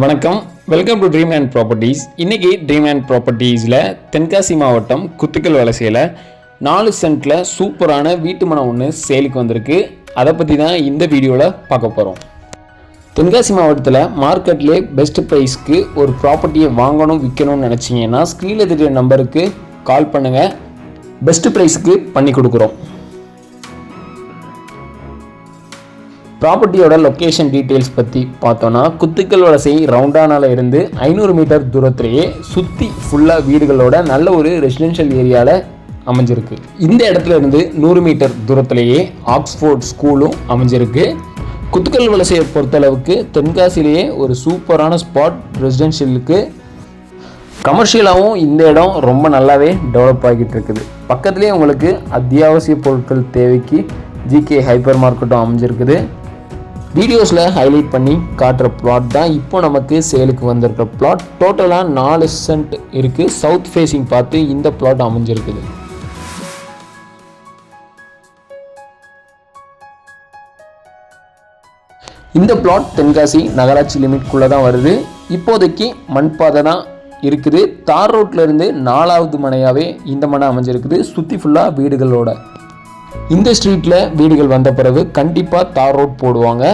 வணக்கம். Welcome to dream and properties இன்றைக்கி dream land ப்ராப்பர்ட்டிஸில் தென்காசி மாவட்டம் குத்துக்கல் வலசையில் நாலு சென்ட்டில் சூப்பரான வீட்டு மனம் ஒன்று சேலுக்கு வந்திருக்கு. அதை பற்றி தான் இந்த வீடியோவில் பார்க்க போகிறோம் தென்காசி மாவட்டத்தில் மார்க்கெட்லேயே பெஸ்ட் ப்ரைஸ்க்கு ஒரு ப்ராப்பர்ட்டியை வாங்கணும் விற்கணும்னு நினச்சிங்கன்னா ஸ்க்ரீனில் தெரியுற நம்பருக்கு கால் பண்ணுங்கள் பெஸ்ட் ப்ரைஸுக்கு பண்ணி கொடுக்குறோம். ப்ராப்பர்ட்டியோட லொக்கேஷன் டீட்டெயில்ஸ் பற்றி பார்த்தோன்னா குத்துக்கல் வலசை ரவுண்டானால இருந்து ஐநூறு மீட்டர் தூரத்திலேயே சுற்றி ஃபுல்லாக வீடுகளோட நல்ல ஒரு ரெசிடென்ஷியல் ஏரியாவில் அமைஞ்சிருக்கு. இந்த இடத்துல இருந்து நூறு மீட்டர் தூரத்திலேயே ஆக்ஸ்ஃபோர்ட் ஸ்கூலும் அமைஞ்சிருக்கு. குத்துக்கல் வலசையை பொறுத்தளவுக்கு தென்காசிலேயே ஒரு சூப்பரான ஸ்பாட் ரெசிடென்ஷியலுக்கு கமர்ஷியலாகவும் இந்த இடம் ரொம்ப நல்லாவே டெவலப் ஆகிட்டு இருக்குது. பக்கத்துலேயே உங்களுக்கு அத்தியாவசிய பொருட்கள் தேவைக்கு ஜிகே ஹைப்பர் மார்க்கெட்டும் அமைஞ்சிருக்குது. வீடியோஸில் ஹைலைட் பண்ணி காட்டுற ப்ளாட் தான் இப்போ நமக்கு சேலுக்கு வந்திருக்கிற ப்ளாட் டோட்டலாக நாலு சென்ட் இருக்குது சவுத் ஃபேஸிங் பார்த்து இந்த ப்ளாட் அமைஞ்சிருக்குது. இந்த பிளாட் தென்காசி நகராட்சி லிமிட்குள்ளே தான் வருது. இப்போதைக்கு மண்பாதை தான் இருக்குது. தார் ரோட்லருந்து நாலாவது மனையாகவே இந்த மனை அமைஞ்சிருக்குது. சுற்றி ஃபுல்லாக வீடுகளோட. இந்த ஸ்ட்ரீட்டில் வீடுகள் வந்த பிறகு கண்டிப்பாக தார் ரோட் போடுவாங்க.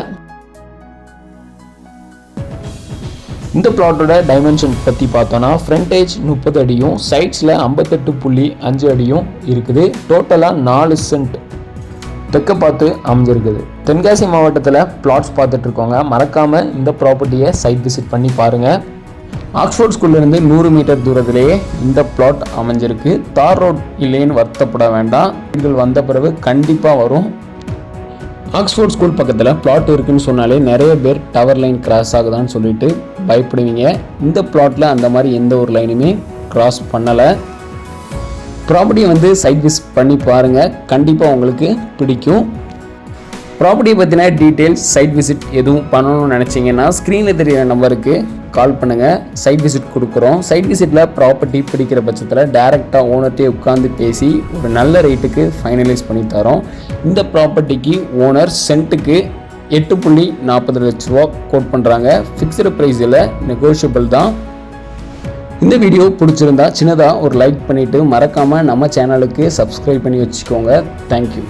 இந்த பிளாட்டோட டைமென்ஷன் பற்றி பார்த்தோன்னா ஃப்ரண்டேஜ் முப்பது அடியும் சைட்ஸில் ஐம்பத்தெட்டு புள்ளி அஞ்சு அடியும் இருக்குது. டோட்டலாக நாலு சென்ட் தெற்க பார்த்து அமைஞ்சிருக்குது. தென்காசி மாவட்டத்தில் பிளாட்ஸ் பார்த்துட்ருக்கோங்க மறக்காமல் இந்த ப்ராப்பர்ட்டியை சைட் விசிட் பண்ணி பாருங்கள் ஆக்ஸ்ஃபோர்ட் ஸ்கூல்லேருந்து நூறு மீட்டர் தூரத்திலேயே இந்த பிளாட் அமைஞ்சிருக்கு. தார் ரோட் இல்லைன்னு வருத்தப்பட வேண்டாம். நீங்கள் வந்த பிறகு கண்டிப்பாக வரும். ஆக்ஸ்ஃபோர்ட் ஸ்கூல் பக்கத்தில் பிளாட் இருக்குன்னு சொன்னாலே நிறைய பேர் டவர் லைன் கிராஸ் ஆகுதான்னு சொல்லிட்டு பயப்படுவீங்க. இந்த பிளாட்டில் அந்த மாதிரி எந்த ஒரு லைனுமே கிராஸ் பண்ணலை. ப்ராப்பர்ட்டியை வந்து சைட் விசிட் பண்ணி பாருங்கள் கண்டிப்பாக உங்களுக்கு பிடிக்கும். ப்ராப்பர்ட்டியை பற்றின டீட்டெயில்ஸ் சைட் விசிட் எதுவும் பண்ணணும்னு நினச்சிங்கன்னா ஸ்க்ரீனில் தெரியிற நம்பருக்கு கால் பண்ணுங்கள் சைட் விசிட் கொடுக்குறோம். சைட் விசிட்டில் ப்ராப்பர்ட்டி பிடிக்கிற பட்சத்தில் டேரெக்டாக ஓனர்கிட்டே உட்காந்து பேசி ஒரு நல்ல ரேட்டுக்கு ஃபைனலைஸ் பண்ணி தரோம். இந்த ப்ராப்பர்ட்டிக்கு ஓனர் சென்ட்டுக்கு எட்டு புள்ளி நாற்பது லட்ச ரூபா கோட் பண்ணுறாங்க ஃபிக்ஸ்டு ப்ரைஸில் நெகோஷியபிள் தான். இந்த வீடியோ பிடிச்சிருந்தா சின்னதாக ஒரு லைக் பண்ணிவிட்டு மறக்காமல் நம்ம சேனலுக்கு சப்ஸ்கிரைப் பண்ணி வச்சுக்கோங்க. தேங்க்யூ